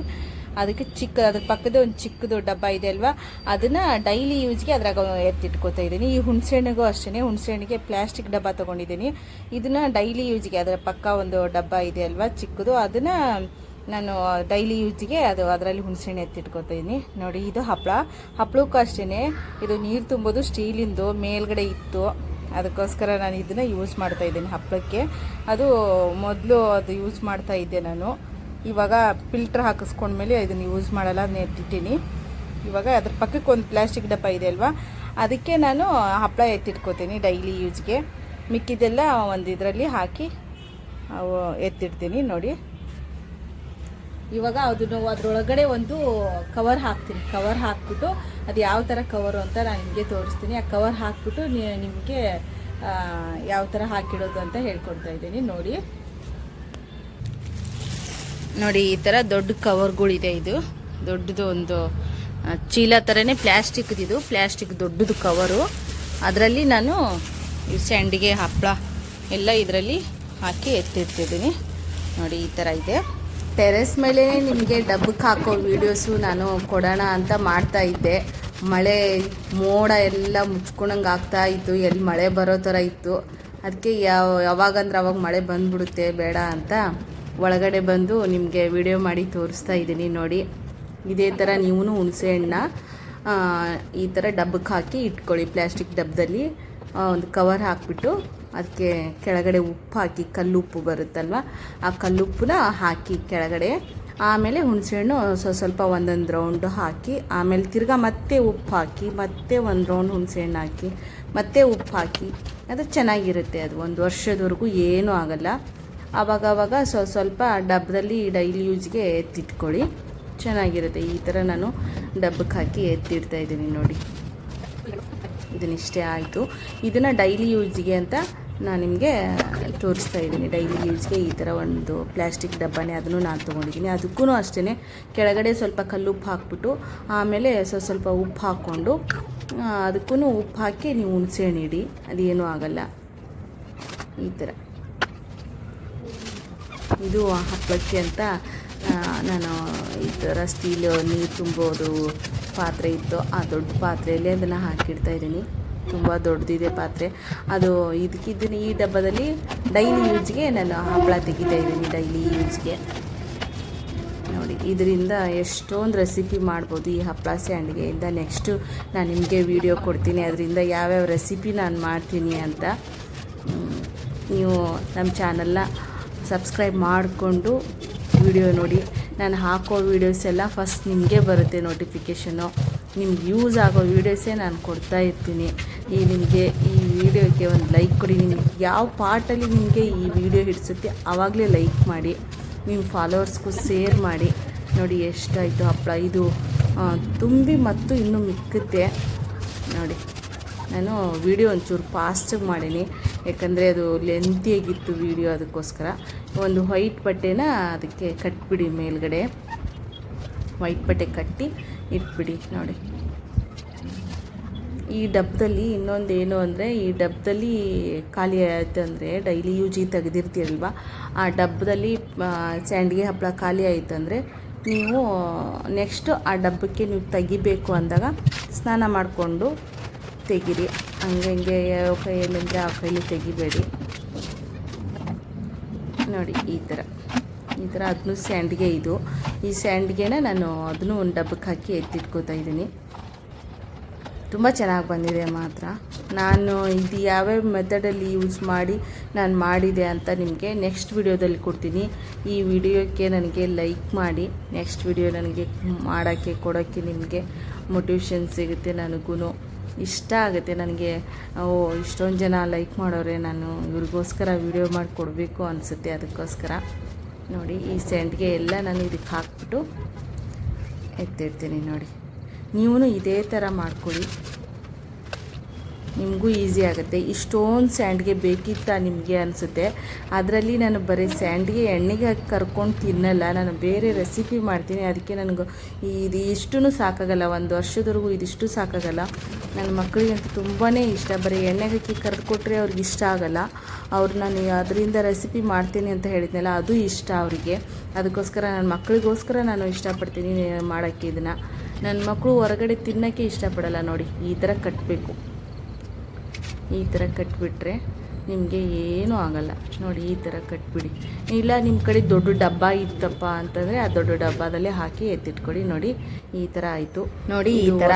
ಅದಕ್ಕೆ ಚಿಕ್ಕ, ಅದ್ರ ಪಕ್ಕದ ಒಂದು ಚಿಕ್ಕದು ಡಬ್ಬ ಇದೆ ಅಲ್ವಾ? ಅದನ್ನು ಡೈಲಿ ಯೂಸ್ಗೆ ಅದ್ರಾಗ ಎತ್ತಿಟ್ಕೋತಾ ಇದ್ದೀನಿ. ಈ ಹುಣಸೆಹಣ್ಣಿಗೂ ಅಷ್ಟೇ ಹುಣಸೆಹಣ್ಣಿಗೆ ಪ್ಲಾಸ್ಟಿಕ್ ಡಬ್ಬ ತೊಗೊಂಡಿದ್ದೀನಿ. ಇದನ್ನು ಡೈಲಿ ಯೂಸ್ಗೆ ಅದರ ಪಕ್ಕ ಒಂದು ಡಬ್ಬ ಇದೆ ಅಲ್ವಾ ಚಿಕ್ಕದು, ಅದನ್ನು ನಾನು ಡೈಲಿ ಯೂಸ್ಗೆ ಅದು ಅದರಲ್ಲಿ ಹುಣಸೆಹಣ್ಣು ಎತ್ತಿಟ್ಕೋತಾ ಇದ್ದೀನಿ. ನೋಡಿ, ಇದು ಹಪ್ಪಳ ಹಪ್ಪಳಕ್ಕೂ ಅಷ್ಟೇ ಇದು ನೀರು ತುಂಬೋದು ಸ್ಟೀಲಿಂದು ಮೇಲ್ಗಡೆ ಇತ್ತು. ಅದಕ್ಕೋಸ್ಕರ ನಾನು ಇದನ್ನು ಯೂಸ್ ಮಾಡ್ತಾ ಇದ್ದೀನಿ ಹಪ್ಪಳಕ್ಕೆ. ಅದು ಮೊದಲು ಅದು ಯೂಸ್ ಮಾಡ್ತಾ ಇದ್ದೆ ನಾನು. ಇವಾಗ ಫಿಲ್ಟ್ರ್ ಹಾಕಿಸ್ಕೊಂಡ್ಮೇಲೆ ಇದನ್ನು ಯೂಸ್ ಮಾಡಲ್ಲ, ಅದನ್ನ ಎತ್ತಿಟ್ಟಿನಿ. ಇವಾಗ ಅದ್ರ ಪಕ್ಕಕ್ಕೆ ಒಂದು ಪ್ಲಾಸ್ಟಿಕ್ ಡಬ್ಬ ಇದೆ ಅಲ್ವಾ? ಅದಕ್ಕೆ ನಾನು ಹಪ್ಪಳ ಎತ್ತಿಟ್ಕೋತೀನಿ ಡೈಲಿ ಯೂಸ್ಗೆ ಮಿಕ್ಕಿದ್ದೆಲ್ಲ ಒಂದು ಇದರಲ್ಲಿ ಹಾಕಿ ಎತ್ತಿಡ್ತೀನಿ ನೋಡಿ. ಇವಾಗ ಅದನ್ನು ಅದರೊಳಗಡೆ ಒಂದು ಕವರ್ ಹಾಕ್ತೀನಿ. ಕವರ್ ಹಾಕ್ಬಿಟ್ಟು ಅದು ಯಾವ ಥರ ಕವರು ಅಂತ ನಾನು ನಿಮಗೆ ತೋರಿಸ್ತೀನಿ. ಆ ಕವರ್ ಹಾಕ್ಬಿಟ್ಟು ನಿಮಗೆ ಯಾವ ಥರ ಹಾಕಿಡೋದು ಅಂತ ಹೇಳ್ಕೊಡ್ತಾ ಇದ್ದೀನಿ. ನೋಡಿ. ನೋಡಿ, ಈ ಥರ ದೊಡ್ಡ ಕವರ್ಗಳಿದೆ ಇದು. ದೊಡ್ಡದು ಒಂದು ಚೀಲ ಥರನೇ ಪ್ಲ್ಯಾಸ್ಟಿಕ್ದಿದು ಪ್ಲ್ಯಾಸ್ಟಿಕ್ ದೊಡ್ಡದು ಕವರು. ಅದರಲ್ಲಿ ನಾನು ಈ ಸ್ಯಾಂಡಿಗೆ ಹಪ್ಪಳ ಎಲ್ಲ ಇದರಲ್ಲಿ ಹಾಕಿ ಎತ್ತಿಡ್ತಿದ್ದೀನಿ ನೋಡಿ, ಈ ಥರ ಇದೆ. ಟೆರೆಸ್ ಮೇಲೆ ನಿಮಗೆ ಡಬ್ಬಕ್ಕೆ ಹಾಕೋ ವೀಡಿಯೋಸು ನಾನು ಕೊಡೋಣ ಅಂತ ಮಾಡ್ತಾ ಇದ್ದೆ. ಮಳೆ, ಮೋಡ ಎಲ್ಲ ಮುಚ್ಕೊಳಂಗೆ ಆಗ್ತಾ ಇತ್ತು. ಎಲ್ಲಿ ಮಳೆ ಬರೋ ಥರ ಇತ್ತು. ಅದಕ್ಕೆ ಯಾವ, ಯಾವಾಗಂದ್ರೆ ಅವಾಗ ಮಳೆ ಬಂದ್ಬಿಡುತ್ತೆ, ಬೇಡ ಅಂತ ಒಳಗಡೆ ಬಂದು ನಿಮಗೆ ವಿಡಿಯೋ ಮಾಡಿ ತೋರಿಸ್ತಾ ಇದ್ದೀನಿ ನೋಡಿ. ಇದೇ ಥರ ನೀವು ಹುಣಸೆ ಹಣ್ಣ ಈ ಥರ ಡಬ್ಬಕ್ಕೆ ಹಾಕಿ ಇಟ್ಕೊಳ್ಳಿ. ಪ್ಲ್ಯಾಸ್ಟಿಕ್ ಡಬ್ಬದಲ್ಲಿ ಒಂದು ಕವರ್ ಹಾಕಿಬಿಟ್ಟು ಅದಕ್ಕೆ ಕೆಳಗಡೆ ಉಪ್ಪು ಹಾಕಿ, ಕಲ್ಲುಪ್ಪು ಬರುತ್ತಲ್ವ? ಆ ಕಲ್ಲುಪ್ಪನ್ನ ಹಾಕಿ ಕೆಳಗಡೆ. ಆಮೇಲೆ ಹುಣಸೆಹಣ್ಣು ಸ್ವಸ್ವಲ್ಪ ಒಂದೊಂದು ರೌಂಡು ಹಾಕಿ, ಆಮೇಲೆ ತಿರ್ಗಾ ಮತ್ತೆ ಉಪ್ಪು ಹಾಕಿ, ಮತ್ತೆ ಒಂದು ರೌಂಡ್ ಹುಣಸೆಹಣ್ಣು ಹಾಕಿ, ಮತ್ತೆ ಉಪ್ಪು ಹಾಕಿ, ಅದು ಚೆನ್ನಾಗಿರುತ್ತೆ ಅದು. ಒಂದು ವರ್ಷದವರೆಗೂ ಏನೂ ಆಗಲ್ಲ. ಆವಾಗ ಆವಾಗ ಸ್ವಲ್ಪ ಸ್ವಲ್ಪ ಡಬ್ಬದಲ್ಲಿ ಡೈಲಿ ಯೂಸ್ಗೆ ಎತ್ತಿಟ್ಕೊಳ್ಳಿ. ಚೆನ್ನಾಗಿರುತ್ತೆ. ಈ ಥರ ನಾನು ಡಬ್ಬಕ್ಕೆ ಹಾಕಿ ಎತ್ತಿಡ್ತಾ ಇದ್ದೀನಿ ನೋಡಿ. ಇದನ್ನಿಷ್ಟೇ ಆಯಿತು. ಇದನ್ನು ಡೈಲಿ ಯೂಸ್ಗೆ ಅಂತ ನಾನು ನಿಮಗೆ ತೋರಿಸ್ತಾ ಇದ್ದೀನಿ. ಡೈಲಿ ಯೂಸ್ಗೆ ಈ ಥರ ಒಂದು ಪ್ಲ್ಯಾಸ್ಟಿಕ್ ಡಬ್ಬನೇ ಅದನ್ನು ನಾನು ತೊಗೊಂಡಿದ್ದೀನಿ. ಅದಕ್ಕೂ ಅಷ್ಟೇ ಕೆಳಗಡೆ ಸ್ವಲ್ಪ ಕಲ್ಲುಪ್ಪು ಹಾಕ್ಬಿಟ್ಟು, ಆಮೇಲೆ ಸ್ವಲ್ಪ ಸ್ವಲ್ಪ ಉಪ್ಪು ಹಾಕ್ಕೊಂಡು ಅದಕ್ಕೂ ಉಪ್ಪು ಹಾಕಿ ನೀವು ಹುಣಸೆಹಣ್ಣು ಇಡಿ. ಅದೇನೂ ಆಗಲ್ಲ. ಈ ಥರ ಇದು ಹಪ್ಪಕ್ಕೆ ಅಂತ ನಾನು ಈ ಥರ ಸ್ಟೀಲ್ ನೀರು ತುಂಬೋದು ಪಾತ್ರೆ ಇತ್ತು. ಆ ದೊಡ್ಡ ಪಾತ್ರೆಯಲ್ಲಿ ಅದನ್ನು ಹಾಕಿಡ್ತಾ ಇದ್ದೀನಿ. ತುಂಬ ದೊಡ್ಡದಿದೆ ಪಾತ್ರೆ. ಅದು ಇದಕ್ಕಿದ್ದೀನಿ ಈ ಡಬ್ಬದಲ್ಲಿ ಡೈಲಿ ಯೂಸ್ಗೆ ನಾನು ಹಪ್ಪಳ ತೆಗಿತಾ ಇದ್ದೀನಿ ಡೈಲಿ ಯೂಸ್ಗೆ ನೋಡಿ, ಇದರಿಂದ ಎಷ್ಟೊಂದು ರೆಸಿಪಿ ಮಾಡ್ಬೋದು ಈ ಹಪ್ಪಳ ಸ್ಯಾಂಡ್ಗೆಯಿಂದ. ನೆಕ್ಸ್ಟು ನಾನು ನಿಮಗೆ ವಿಡಿಯೋ ಕೊಡ್ತೀನಿ. ಅದರಿಂದ ಯಾವ್ಯಾವ ರೆಸಿಪಿ ನಾನು ಮಾಡ್ತೀನಿ ಅಂತ. ನೀವು ನಮ್ಮ ಚಾನಲ್ನ ಸಬ್ಸ್ಕ್ರೈಬ್ ಮಾಡಿಕೊಂಡು ವಿಡಿಯೋ ನೋಡಿ. ನಾನು ಹಾಕೋ ವೀಡಿಯೋಸ್ ಎಲ್ಲ ಫಸ್ಟ್ ನಿಮಗೆ ಬರುತ್ತೆ ನೋಟಿಫಿಕೇಷನು ನಿಮ್ಗೆ ಯೂಸ್ ಆಗೋ ವೀಡಿಯೋಸೇ ನಾನು ಕೊಡ್ತಾ ಇರ್ತೀನಿ. ಈ ನಿಮಗೆ ಈ ವಿಡಿಯೋಗೆ ಒಂದು ಲೈಕ್ ಕೊಡಿ. ನಿಮ್ಗೆ ಯಾವ ಪಾರ್ಟಲ್ಲಿ ನಿಮಗೆ ಈ ವಿಡಿಯೋ ಹಿಡಿಸುತ್ತೆ ಆವಾಗಲೇ ಲೈಕ್ ಮಾಡಿ. ನಿಮ್ಮ ಫಾಲೋವರ್ಸ್ಗೂ ಶೇರ್ ಮಾಡಿ. ನೋಡಿ ಎಷ್ಟಾಯಿತು ಹಪ್ಪಳ ಇದು ತುಂಬಿ ಮತ್ತು ಇನ್ನೂ ಮಿಕ್ಕುತ್ತೆ. ನೋಡಿ. ನಾನು ವಿಡಿಯೋ ಒಂಚೂರು ಫಾಸ್ಟಾಗಿ ಮಾಡೀನಿ. ಯಾಕಂದರೆ ಅದು ಲೆಂತಿಯಾಗಿತ್ತು ವಿಡಿಯೋ ಅದಕ್ಕೋಸ್ಕರ. ಒಂದು ವೈಟ್ ಬಟ್ಟೆನ ಅದಕ್ಕೆ ಕಟ್ಬಿಡಿ ಮೇಲ್ಗಡೆ. ವೈಟ್ ಬಟ್ಟೆ ಕಟ್ಟಿ ಇಟ್ಬಿಡಿ ನೋಡಿ. ಈ ಡಬ್ಬದಲ್ಲಿ ಇನ್ನೊಂದು ಏನು ಅಂದರೆ, ಈ ಡಬ್ಬದಲ್ಲಿ ಖಾಲಿ ಆಯಿತು ಅಂದರೆ ಡೈಲಿ ಯೂಜಿ ತೆಗೆದಿರ್ತೀರಲ್ವ, ಆ ಡಬ್ಬದಲ್ಲಿ ಸ್ಯಾಂಡ್ಗೆ ಹಪ್ಪಳ ಖಾಲಿ ಆಯಿತು ಅಂದರೆ ನೀವು ನೆಕ್ಸ್ಟು ಆ ಡಬ್ಬಕ್ಕೆ ನೀವು ತೆಗಿಬೇಕು ಅಂದಾಗ ಸ್ನಾನ ಮಾಡಿಕೊಂಡು ತೆಗೀರಿ. ಹಂಗೆ ಹಂಗೆ ಯಾವ ಕೈಯಲ್ಲಿಂದರೆ ಆ ಕೈಲಿ ತೆಗಿಬೇಡಿ. ನೋಡಿ, ಈ ಥರ. ಈ ಥರ ಅದನ್ನು ಸ್ಯಾಂಡ್ಗೆ ಇದು. ಈ ಸ್ಯಾಂಡ್ಗೆನ ನಾನು ಅದನ್ನು ಒಂದು ಡಬ್ಬಕ್ಕೆ ಹಾಕಿ ಎತ್ತಿಟ್ಕೋತಾ ಇದ್ದೀನಿ. ತುಂಬ ಚೆನ್ನಾಗಿ ಬಂದಿದೆ ಮಾತ್ರ. ನಾನು ಇದು ಯಾವ್ಯಾವ ಮೆಥಡಲ್ಲಿ ಯೂಸ್ ಮಾಡಿ ನಾನು ಮಾಡಿದೆ ಅಂತ ನಿಮಗೆ ನೆಕ್ಸ್ಟ್ ವಿಡಿಯೋದಲ್ಲಿ ಕೊಡ್ತೀನಿ. ಈ ವಿಡಿಯೋಕ್ಕೆ ನನಗೆ ಲೈಕ್ ಮಾಡಿ. ನೆಕ್ಸ್ಟ್ ವಿಡಿಯೋ ನನಗೆ ಮಾಡೋಕ್ಕೆ, ಕೊಡೋಕ್ಕೆ ನಿಮಗೆ ಮೋಟಿವೇಶನ್ ಸಿಗುತ್ತೆ ನನಗೂ ಇಷ್ಟ ಆಗುತ್ತೆ ನನಗೆ. ಓ, ಇಷ್ಟೊಂದು ಜನ ಲೈಕ್ ಮಾಡೋರೆ, ನಾನು ಇವ್ರಿಗೋಸ್ಕರ ವಿಡಿಯೋ ಮಾಡಿಕೊಡ್ಬೇಕು ಅನಿಸುತ್ತೆ ಅದಕ್ಕೋಸ್ಕರ. ನೋಡಿ, ಈ ಸೆಂಟ್ಗೆ ಎಲ್ಲ ನಾನು ಇದಕ್ಕೆ ಹಾಕ್ಬಿಟ್ಟು ಎತ್ತಿಡ್ತೀನಿ ನೋಡಿ. ನೀವು ಇದೇ ಥರ ಮಾಡ್ಕೊಳ್ಳಿ ನಿಮಗೂ ಈಸಿ ಆಗುತ್ತೆ. ಇಷ್ಟೊಂದು ಸ್ಯಾಂಡ್ಗೆ ಬೇಕಿತ್ತ ನಿಮಗೆ ಅನಿಸುತ್ತೆ. ಅದರಲ್ಲಿ ನಾನು ಬರೀ ಸ್ಯಾಂಡ್ಗೆ ಎಣ್ಣೆಗೆ ಹಾಕಿ ಕರ್ಕೊಂಡು ತಿನ್ನಲ್ಲ. ನಾನು ಬೇರೆ ರೆಸಿಪಿ ಮಾಡ್ತೀನಿ. ಅದಕ್ಕೆ ನನಗೆ ಇದು ಇಷ್ಟು ಸಾಕಾಗಲ್ಲ. ಒಂದು ವರ್ಷದವರೆಗೂ ಇದಿಷ್ಟು ಸಾಕಾಗಲ್ಲ. ನನ್ನ ಮಕ್ಕಳಿಗಂತೂ ತುಂಬಾ ಇಷ್ಟ. ಬರೀ ಎಣ್ಣೆಗೆ ಹಾಕಿ ಕರೆದು ಕೊಟ್ಟರೆ ಅವ್ರಿಗೆ ಇಷ್ಟ ಆಗಲ್ಲ. ಅವ್ರು ನಾನು ಅದರಿಂದ ರೆಸಿಪಿ ಮಾಡ್ತೀನಿ ಅಂತ ಹೇಳಿದ್ನಲ್ಲ, ಅದು ಇಷ್ಟ ಅವರಿಗೆ. ಅದಕ್ಕೋಸ್ಕರ ನನ್ನ ಮಕ್ಕಳಿಗೋಸ್ಕರ ನಾನು ಇಷ್ಟಪಡ್ತೀನಿ ಮಾಡೋಕ್ಕೆ ಇದನ್ನು. ನನ್ನ ಮಕ್ಕಳು ಹೊರಗಡೆ ತಿನ್ನೋಕ್ಕೆ ಇಷ್ಟಪಡಲ್ಲ ನೋಡಿ. ಈ ಥರ ಕಟ್ಟಬೇಕು ಈ ಥರ ಕಟ್ಬಿಟ್ರೆ ನಿಮಗೆ ಏನೂ ಆಗಲ್ಲ. ನೋಡಿ ಈ ಥರ ಕಟ್ಬಿಡಿ. ಇಲ್ಲ ನಿಮ್ಮ ಕಡೆ ದೊಡ್ಡ ಡಬ್ಬ ಇತ್ತಪ್ಪ ಅಂತಂದರೆ ಆ ದೊಡ್ಡ ಡಬ್ಬದಲ್ಲೇ ಹಾಕಿ ಎತ್ತಿಟ್ಕೊಡಿ ನೋಡಿ ಈ ಥರ ಆಯಿತು. ನೋಡಿ ಈ ಥರ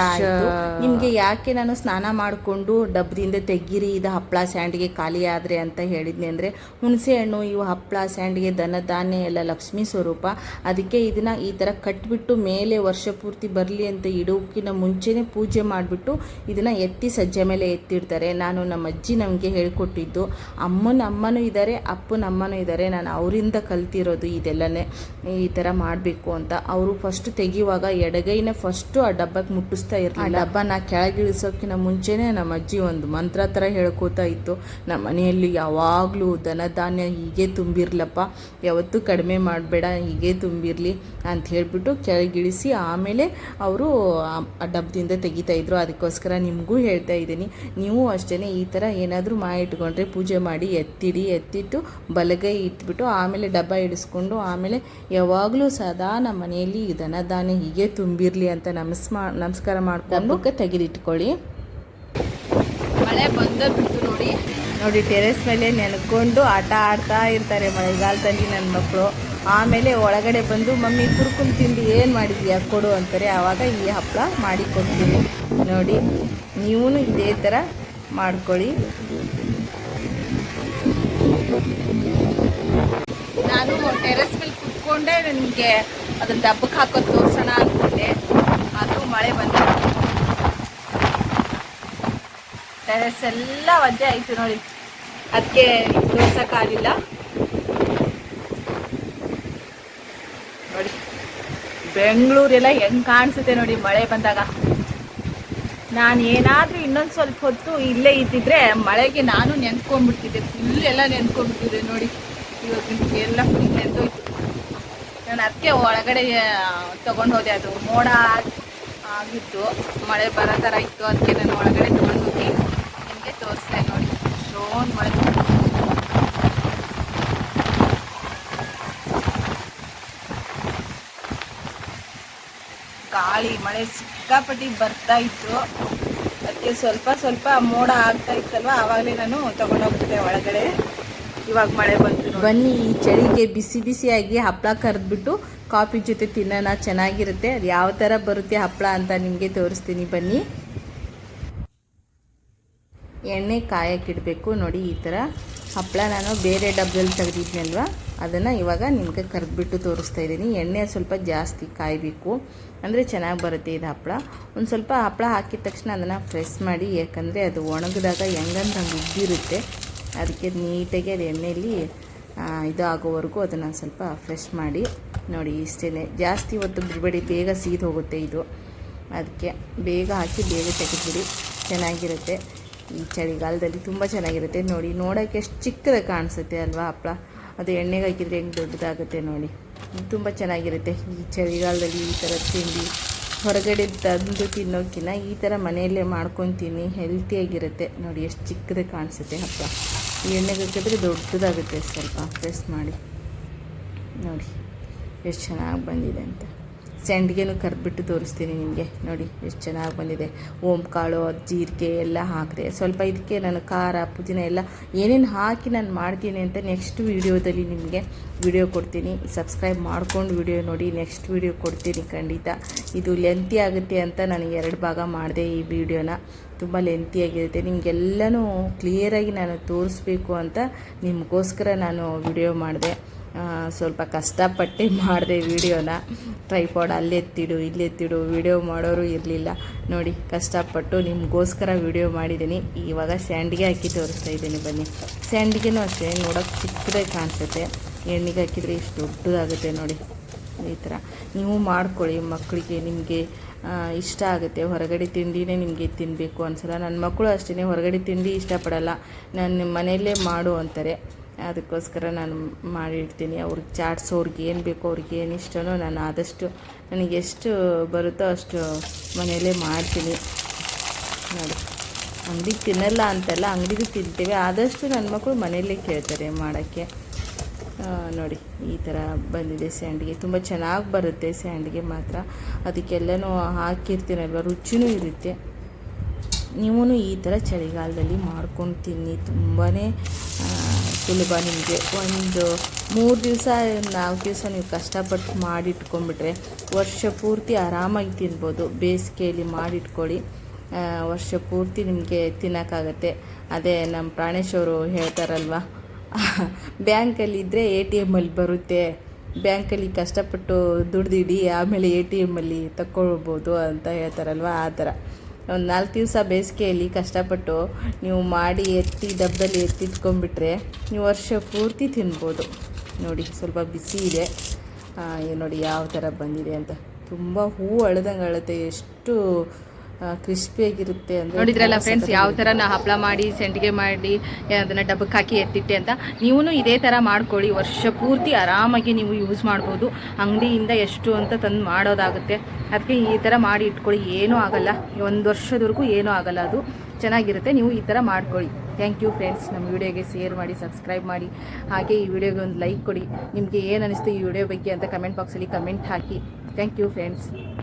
ನಿಮಗೆ ಯಾಕೆ ನಾನು ಸ್ನಾನ ಮಾಡಿಕೊಂಡು ಡಬ್ಬದಿಂದ ತೆಗೀರಿ ಇದು ಹಪ್ಪಳ ಸ್ಯಾಂಡ್ಗೆ ಖಾಲಿ ಆದರೆ ಅಂತ ಹೇಳಿದ್ನಿ ಅಂದರೆ ಹುಣಸೆ ಹಣ್ಣು ಇವು ಹಪ್ಪಳ ಸ್ಯಾಂಡ್ಗೆ ದನ ಧಾನ್ಯ ಎಲ್ಲ ಲಕ್ಷ್ಮೀ ಸ್ವರೂಪ. ಅದಕ್ಕೆ ಇದನ್ನು ಈ ಥರ ಕಟ್ಬಿಟ್ಟು ಮೇಲೆ ವರ್ಷ ಪೂರ್ತಿ ಬರಲಿ ಅಂತ ಇಡೋಕ್ಕಿಂತ ಮುಂಚೆನೇ ಪೂಜೆ ಮಾಡಿಬಿಟ್ಟು ಇದನ್ನು ಎತ್ತಿ ಸಜ್ಜೆ ಮೇಲೆ ಎತ್ತಿಡ್ತಾರೆ. ನಾನು ನಮ್ಮ ಅಜ್ಜಿ ನಮಗೆ ಹೇಳ್ಕೊಟ್ಟಿದ್ದು ಅಮ್ಮನ ಅಮ್ಮನೂ ಇದ್ದಾರೆ ಅಪ್ಪನ ಅಮ್ಮನೂ ಇದ್ದಾರೆ ನಾನು ಅವರಿಂದ ಕಲ್ತಿರೋದು ಇದೆಲ್ಲನೇ. ಈ ಥರ ಮಾಡಬೇಕು ಅಂತ. ಅವರು ಫಸ್ಟ್ ತೆಗಿಯುವಾಗ ಎಡಗೈನ ಫಸ್ಟು ಆ ಡಬ್ಬಕ್ಕೆ ಮುಟ್ಟಿಸ್ತಾ ಇರಲಿಲ್ಲ. ಆ ಡಬ್ಬನ ಕೆಳಗಿಳಿಸೋಕ್ಕಿಂತ ಮುಂಚೆನೇ ನಮ್ಮ ಅಜ್ಜಿ ಒಂದು ಮಂತ್ರ ಥರ ಹೇಳ್ಕೋತಾ ಇತ್ತು. ನಮ್ಮ ಮನೆಯಲ್ಲಿ ಯಾವಾಗಲೂ ದನ ಧಾನ್ಯ ಹೀಗೆ ತುಂಬಿರ್ಲಪ್ಪ. ಯಾವತ್ತೂ ಕಡಿಮೆ ಮಾಡಬೇಡ ಹೀಗೆ ತುಂಬಿರಲಿ ಅಂತ ಹೇಳಿಬಿಟ್ಟು ಕೆಳಗಿಳಿಸಿ ಆಮೇಲೆ ಅವರು ಆ ಡಬ್ಬದಿಂದ ತೆಗಿತಾ ಇದ್ರು. ಅದಕ್ಕೋಸ್ಕರ ನಿಮಗೂ ಹೇಳ್ತಾ ಇದ್ದೀನಿ. ನೀವು ಅಷ್ಟೇ ಈ ಥರ ಏನಾದರೂ ಮಾಡಿ ಇಟ್ಕೊಂಡ್ರೆ ಪೂಜೆ ಮಾಡಿ ಎತ್ತಿಡಿ ಎತ್ತಿಟ್ಟು ಬಲಗೈ ಇಟ್ಬಿಟ್ಟು ಆಮೇಲೆ ಡಬ್ಬ ಇಡಿಸ್ಕೊಂಡು ಆಮೇಲೆ ಯಾವಾಗಲೂ ಸದಾ ನಮ್ಮ ಮನೆಯಲ್ಲಿ ಈ ದನ ದಾನ ಹೀಗೆ ತುಂಬಿರಲಿ ಅಂತ ನಮಸ್ ಮಾ ನಮಸ್ಕಾರ ಮಾಡ್ಕೊಂಡು ತೆಗೆದಿಟ್ಕೊಳ್ಳಿ. ಮಳೆ ಬಂದ ಬಿಟ್ಟು ನೋಡಿ. ನೋಡಿ ಟೆರೆಸ್ ಮೇಲೆ ನೆನ್ಕೊಂಡು ಆಟ ಆಡ್ತಾ ಇರ್ತಾರೆ ಮಳೆಗಾಲದಲ್ಲಿ ನನ್ನ ಮಕ್ಕಳು ಆಮೇಲೆ ಒಳಗಡೆ ಬಂದು ಮಮ್ಮಿ ಕುರ್ಕೊಂಡು ತಿಂದು ಏನು ಮಾಡಿದ್ಯಾ? ಕೊಡು ಅಂತಾರೆ. ಆವಾಗ ಈ ಹಪ್ಪಳ ಮಾಡಿ ಕೊಡ್ತೀನಿ ನೋಡಿ ನೀವು ಇದೇ ಥರ ಮಾಡ್ಕೊಳ್ಳಿ. ನಾನು ಟೆರೆಸ್ ಮೇಲೆ ಕುತ್ಕೊಂಡೆ, ನನಗೆ ಅದನ್ನ ದಬ್ಬಕ್ಕೆ ಹಾಕೋದು ತೋರ್ಸೋಣ ಅಂದ್ಕೊಂಡೆ ಅದು ಮಳೆ ಬಂತು. ಟೆರೆಸ್ ಎಲ್ಲ ಒದ್ದೆ ಆಯಿತು ನೋಡಿ. ಅದಕ್ಕೆ ತೋರ್ಸೋಕ್ಕಾಗಿಲ್ಲ ನೋಡಿ. ಬೆಂಗಳೂರೆಲ್ಲ ಹೆಂಗ್ ಕಾಣಿಸುತ್ತೆ ನೋಡಿ ಮಳೆ ಬಂದಾಗ. ನಾನು ಏನಾದರೂ ಇನ್ನೊಂದು ಸ್ವಲ್ಪ ಹೊತ್ತು ಇಲ್ಲೇ ಇದ್ದಿದ್ರೆ ಮಳೆಗೆ ನಾನು ನೆನ್ಕೊಂಡ್ಬಿಡ್ತಿದ್ದೆ ಫುಲ್ ಎಲ್ಲ ನೆನ್ಕೊಂಡ್ಬಿಟ್ಟಿದೆ ನೋಡಿ ಇವತ್ತಿನ ಎಲ್ಲ ಫುಲ್ ನೆಂದೋಯ್ತು ನಾನು ಅದಕ್ಕೆ ಒಳಗಡೆ ತಗೊಂಡು ಹೋದೆ ಅದು. ಮೋಡ ಆಗಿತ್ತು. ಮಳೆ ಬರೋ ಥರ ಇತ್ತು. ಅದಕ್ಕೆ ನಾನು ಒಳಗಡೆ ತಗೊಂಡು ಹೋಗಿ ನಿಮಗೆ ತೋರಿಸ್ದೆ ನೋಡಿ. ಅಷ್ಟೊಂದು ಮಳೆ. ಗಾಳಿ, ಮಳೆ ಸಿಕ್ಕಾಪಟ್ಟಿ ಬರ್ತಾ ಇತ್ತು. ಅದಕ್ಕೆ ಸ್ವಲ್ಪ ಸ್ವಲ್ಪ ಮೋಡ ಆಗ್ತಾ ಇತ್ತಲ್ವ? ಆವಾಗಲೇ ನಾನು ತಗೊಂಡೋಗ್ತಿದ್ದೆ ಒಳಗಡೆ. ಇವಾಗ ಮಳೆ ಬಂತು ಬನ್ನಿ, ಈ ಚಳಿಗೆ ಬಿಸಿ ಬಿಸಿಯಾಗಿ ಹಪ್ಪಳ ಕರೆದ್ಬಿಟ್ಟು ಕಾಫಿ ಜೊತೆ ತಿನ್ನೋಣ, ಚೆನ್ನಾಗಿರುತ್ತೆ. ಅದು ಯಾವ ಥರ ಬರುತ್ತೆ ಹಪ್ಪಳ ಅಂತ ನಿಮಗೆ ತೋರಿಸ್ತೀನಿ. ಬನ್ನಿ. ಎಣ್ಣೆ ಕಾಯಕ್ಕಿಡಬೇಕು ನೋಡಿ, ಈ ಥರ ಹಪ್ಪಳ ನಾನು ಬೇರೆ ಡಬ್ಬದಲ್ಲಿ ತೆಗೆದಿದ್ನಲ್ವ ಅದನ್ನು ಇವಾಗ ನಿಮಗೆ ಕರೆದ್ಬಿಟ್ಟು ತೋರಿಸ್ತಾ ಇದ್ದೀನಿ. ಎಣ್ಣೆ ಸ್ವಲ್ಪ ಜಾಸ್ತಿ ಕಾಯಬೇಕು. ಅಂದರೆ ಚೆನ್ನಾಗಿ ಬರುತ್ತೆ ಇದು ಹಪ್ಪಳ ಒಂದು ಸ್ವಲ್ಪ ಹಪ್ಪಳ ಹಾಕಿದ ತಕ್ಷಣ ಅದನ್ನು ಫ್ರೆಶ್ ಮಾಡಿ, ಯಾಕಂದರೆ ಅದು ಒಣಗಿದಾಗ ಹೆಂಗಂತ ಹಂಗೆ ಉಬ್ಬಿರುತ್ತೆ. ಅದಕ್ಕೆ ನೀಟಾಗಿ ಅದು ಎಣ್ಣೆಯಲ್ಲಿ ಇದು ಆಗೋವರೆಗೂ ಅದನ್ನು ಸ್ವಲ್ಪ ಫ್ರೆಶ್ ಮಾಡಿ, ನೋಡಿ ಇಷ್ಟೇ ಜಾಸ್ತಿ ಹೊತ್ತು ಬಿಡಬೇಡಿ, ಬೇಗ ಸೀದ್ ಹೋಗುತ್ತೆ ಇದು. ಅದಕ್ಕೆ ಬೇಗ ಹಾಕಿ ಬೇಗ ತೆಗೆದ್ಬಿಡಿ. ಚೆನ್ನಾಗಿರುತ್ತೆ. ಈ ಚಳಿಗಾಲದಲ್ಲಿ ತುಂಬ ಚೆನ್ನಾಗಿರುತ್ತೆ. ನೋಡಿ ನೋಡೋಕ್ಕೆ ಎಷ್ಟು ಚಿಕ್ಕದಾಗಿ ಕಾಣಿಸುತ್ತೆ ಅಲ್ವಾ ಹಪ್ಪಳ ಅದು ಎಣ್ಣೆಗೆ ಹಾಕಿದರೆ ಹೆಂಗೆ ದೊಡ್ಡದಾಗುತ್ತೆ ನೋಡಿ. ತುಂಬ ಚೆನ್ನಾಗಿರುತ್ತೆ ಈ ಚಳಿಗಾಲದಲ್ಲಿ ಈ ಥರ ತಿಂಡಿ. ಹೊರಗಡೆ ತಂದು ತಿನ್ನೋಕ್ಕಿಂತ ಈ ಥರ ಮನೆಯಲ್ಲೇ ಮಾಡ್ಕೊಂಡು ತಿನ್ನಿ ಹೆಲ್ತಿಯಾಗಿರುತ್ತೆ ನೋಡಿ, ಎಷ್ಟು ಚಿಕ್ಕದಾಗಿ ಕಾಣಿಸುತ್ತೆ ಹಪ್ಪಳ ಈ ಎಣ್ಣೆಗೆ ಹಾಕಿದ್ರೆ ದೊಡ್ಡದಾಗುತ್ತೆ ಸ್ವಲ್ಪ ಪ್ರೆಸ್ ಮಾಡಿ. ನೋಡಿ, ಎಷ್ಟು ಚೆನ್ನಾಗಿ ಬಂದಿದೆ ಅಂತ. ಸಂಡಿಗೆನೂ ಕರೆದ್ಬಿಟ್ಟು ತೋರಿಸ್ತೀನಿ ನಿಮಗೆ. ನೋಡಿ, ಎಷ್ಟು ಚೆನ್ನಾಗಿ ಬಂದಿದೆ. ಓಮ್ ಕಾಳು, ಜೀರಿಗೆ ಎಲ್ಲ ಹಾಕಿದೆ. ಸ್ವಲ್ಪ ಇದಕ್ಕೆ ನಾನು ಖಾರ, ಪುದೀನ ಎಲ್ಲ ಏನೇನು ಹಾಕಿ ನಾನು ಮಾಡ್ತೀನಿ ಅಂತ ನೆಕ್ಸ್ಟ್ ವೀಡಿಯೋದಲ್ಲಿ ನಿಮಗೆ ವಿಡಿಯೋ ಕೊಡ್ತೀನಿ. ಸಬ್ಸ್ಕ್ರೈಬ್ ಮಾಡ್ಕೊಂಡು ವಿಡಿಯೋ ನೋಡಿ ನೆಕ್ಸ್ಟ್ ವಿಡಿಯೋ ಕೊಡ್ತೀನಿ ಖಂಡಿತ. ಇದು ಲೆಂತಿ ಆಗುತ್ತೆ ಅಂತ ನಾನು ಎರಡು ಭಾಗ ಮಾಡಿದೆ ಈ ವಿಡಿಯೋನ ತುಂಬ ಲೆಂತಿಯಾಗಿರುತ್ತೆ ನಿಮಗೆಲ್ಲನೂ ಕ್ಲಿಯರಾಗಿ ನಾನು ತೋರಿಸ್ಬೇಕು ಅಂತ ನಿಮಗೋಸ್ಕರ ನಾನು ವಿಡಿಯೋ ಮಾಡಿದೆ. ಸ್ವಲ್ಪ ಕಷ್ಟಪಟ್ಟು ಮಾಡಿದೆ ವಿಡಿಯೋನ. ಟ್ರೈಪಾಡ್ ಅಲ್ಲೆತ್ತಿಡು ಇಲ್ಲೆತ್ತಿಡು ವಿಡಿಯೋ ಮಾಡೋರು ಇರಲಿಲ್ಲ. ನೋಡಿ, ಕಷ್ಟಪಟ್ಟು ನಿಮಗೋಸ್ಕರ ವೀಡಿಯೋ ಮಾಡಿದ್ದೀನಿ. ಇವಾಗ ಸ್ಯಾಂಡಿಗೆ ಹಾಕಿ ತೋರಿಸ್ತಾ ಇದ್ದೀನಿ ಬನ್ನಿ. ಸ್ಯಾಂಡಿಗೆನೂ ಅಷ್ಟೇ, ನೋಡೋಕೆ ಚಿಕ್ಕದೇ ಕಾಣಿಸುತ್ತೆ. ಎಣ್ಣೆಗೆ ಹಾಕಿದರೆ ಇಷ್ಟು ದೊಡ್ಡದಾಗುತ್ತೆ ನೋಡಿ. ಈ ಥರ. ನೀವು ಮಾಡ್ಕೊಳ್ಳಿ, ಮಕ್ಕಳಿಗೆ ನಿಮಗೆ ಇಷ್ಟ ಆಗುತ್ತೆ. ಹೊರಗಡೆ ತಿಂಡಿನೇ ನಿಮಗೆ ತಿನ್ನಬೇಕು ಅನ್ಸಲ್ಲ. ನನ್ನ ಮಕ್ಕಳು ಅಷ್ಟೇ ಹೊರಗಡೆ ತಿಂಡಿ ಇಷ್ಟಪಡಲ್ಲ. ನಾನು ಮನೆಯಲ್ಲೇ ಮಾಡು ಅಂತಾರೆ. ಅದಕ್ಕೋಸ್ಕರ ನಾನು ಮಾಡಿಡ್ತೀನಿ ಅವ್ರಿಗೆ ಚಾಟ್ಸ್, ಅವ್ರಿಗೆ ಏನು ಬೇಕೋ ಅವ್ರಿಗೆ ಏನು ಇಷ್ಟನೋ ನಾನು ಆದಷ್ಟು ನನಗೆ ಎಷ್ಟು ಬರುತ್ತೋ ಅಷ್ಟು ಮನೆಯಲ್ಲೇ ಮಾಡ್ತೀನಿ. ನೋಡಿ. ಅಂಗಡಿ ತಿನ್ನಲ್ಲ ಅಂತಲ್ಲ ಅಂಗಡಿಗೆ ತಿಂತೀವಿ. ಆದಷ್ಟು ನನ್ನ ಮಕ್ಕಳು ಮನೆಯಲ್ಲೇ ಕೇಳ್ತಾರೆ ಮಾಡೋಕ್ಕೆ. ನೋಡಿ, ಈ ಥರ ಬಂದಿದೆ ಸ್ಯಾಂಡ್ಗೆ. ತುಂಬ ಚೆನ್ನಾಗಿ ಬರುತ್ತೆ ಸ್ಯಾಂಡ್ಗೆ ಮಾತ್ರ. ಅದಕ್ಕೆಲ್ಲನೂ ಹಾಕಿರ್ತೀನಲ್ವ ರುಚಿನೂ ಇರುತ್ತೆ. ನೀವು ಈ ಥರ ಚಳಿಗಾಲದಲ್ಲಿ ಮಾಡ್ಕೊಂಡು ತಿನ್ನಿ. ತುಂಬಾ ಸುಲಭ ನಿಮಗೆ. ಒಂದು ಮೂರು ದಿವಸ ನಾಲ್ಕು ದಿವಸ ನೀವು ಕಷ್ಟಪಟ್ಟು ಮಾಡಿಟ್ಕೊಂಡ್ಬಿಟ್ರೆ ವರ್ಷ ಪೂರ್ತಿ ಆರಾಮಾಗಿ ತಿನ್ಬೋದು. ಬೇಸಿಗೆಯಲ್ಲಿ ಮಾಡಿಟ್ಕೊಳ್ಳಿ. ವರ್ಷ ಪೂರ್ತಿ ನಿಮಗೆ ತಿನ್ನೋಕ್ಕಾಗತ್ತೆ. ಅದೇ ನಮ್ಮ ಪ್ರಾಣೇಶ್ ಅವರು ಹೇಳ್ತಾರಲ್ವ? ಬ್ಯಾಂಕಲ್ಲಿದ್ದರೆ ಎ ಟಿ ಎಮ್ಮಲ್ಲಿ ಬರುತ್ತೆ. ಬ್ಯಾಂಕಲ್ಲಿ ಕಷ್ಟಪಟ್ಟು ದುಡ್ದಿಡಿ, ಆಮೇಲೆ ಎ ಟಿ ಎಮ್ಮಲ್ಲಿ ತಕ್ಕೊಳ್ಬೋದು ಅಂತ ಹೇಳ್ತಾರಲ್ವ? ಆ ಥರ. ಒಂದು ನಾಲ್ಕು ದಿವಸ ಬೇಸಿಗೆಯಲ್ಲಿ ಕಷ್ಟಪಟ್ಟು ನೀವು ಮಾಡಿ ಎತ್ತಿ ಡಬ್ಬದಲ್ಲಿ ಎತ್ತಿಟ್ಕೊಂಡ್ಬಿಟ್ರೆ ನೀವು ವರ್ಷ ಪೂರ್ತಿ ತಿನ್ಬೋದು. ನೋಡಿ, ಸ್ವಲ್ಪ ಬಿಸಿ ಇದೆ. ನೋಡಿ, ಯಾವ ಥರ ಬಂದಿದೆ ಅಂತ. ತುಂಬ ಹೂ ಅಳ್ದಂಗೆ ಅಳುತ್ತೆ ಎಷ್ಟು ಕ್ರಿಸ್ಪಿಯಾಗಿರುತ್ತೆ ಅಂತ ನೋಡಿದ್ರಲ್ಲ ಫ್ರೆಂಡ್ಸ್ ಯಾವ ಥರ ನಾ ಹಪ್ಪಳ ಮಾಡಿ ಸೆಂಡಿಗೆ ಮಾಡಿ ಅದನ್ನು ಡಬ್ಬಕ್ಕೆ ಹಾಕಿ ಎತ್ತಿಟ್ಟೆ ಅಂತ. ನೀವು ಇದೇ ಥರ ಮಾಡ್ಕೊಳ್ಳಿ. ವರ್ಷ ಪೂರ್ತಿ ಆರಾಮಾಗಿ ನೀವು ಯೂಸ್ ಮಾಡ್ಬೋದು. ಅಂಗಡಿಯಿಂದ ಎಷ್ಟು ಅಂತ ತಂದು ಮಾಡೋದಾಗುತ್ತೆ. ಅದಕ್ಕೆ ಈ ಥರ ಮಾಡಿ ಇಟ್ಕೊಳ್ಳಿ. ಏನೂ ಆಗಲ್ಲ. ಒಂದು ವರ್ಷದವರೆಗೂ ಏನೂ ಆಗಲ್ಲ ಅದು. ಚೆನ್ನಾಗಿರುತ್ತೆ. ನೀವು ಈ ಥರ ಮಾಡ್ಕೊಳ್ಳಿ. ಥ್ಯಾಂಕ್ ಯು ಫ್ರೆಂಡ್ಸ್ ನಮ್ಮ ವಿಡಿಯೋಗೆ ಶೇರ್ ಮಾಡಿ ಸಬ್ಸ್ಕ್ರೈಬ್ ಮಾಡಿ. ಹಾಗೆ ಈ ವಿಡಿಯೋಗೆ ಒಂದು ಲೈಕ್ ಕೊಡಿ. ನಿಮಗೆ ಏನು ಅನಿಸ್ತು ಈ ವಿಡಿಯೋ ಬಗ್ಗೆ ಅಂತ ಕಮೆಂಟ್ ಬಾಕ್ಸಲ್ಲಿ comment hockey. Thank you friends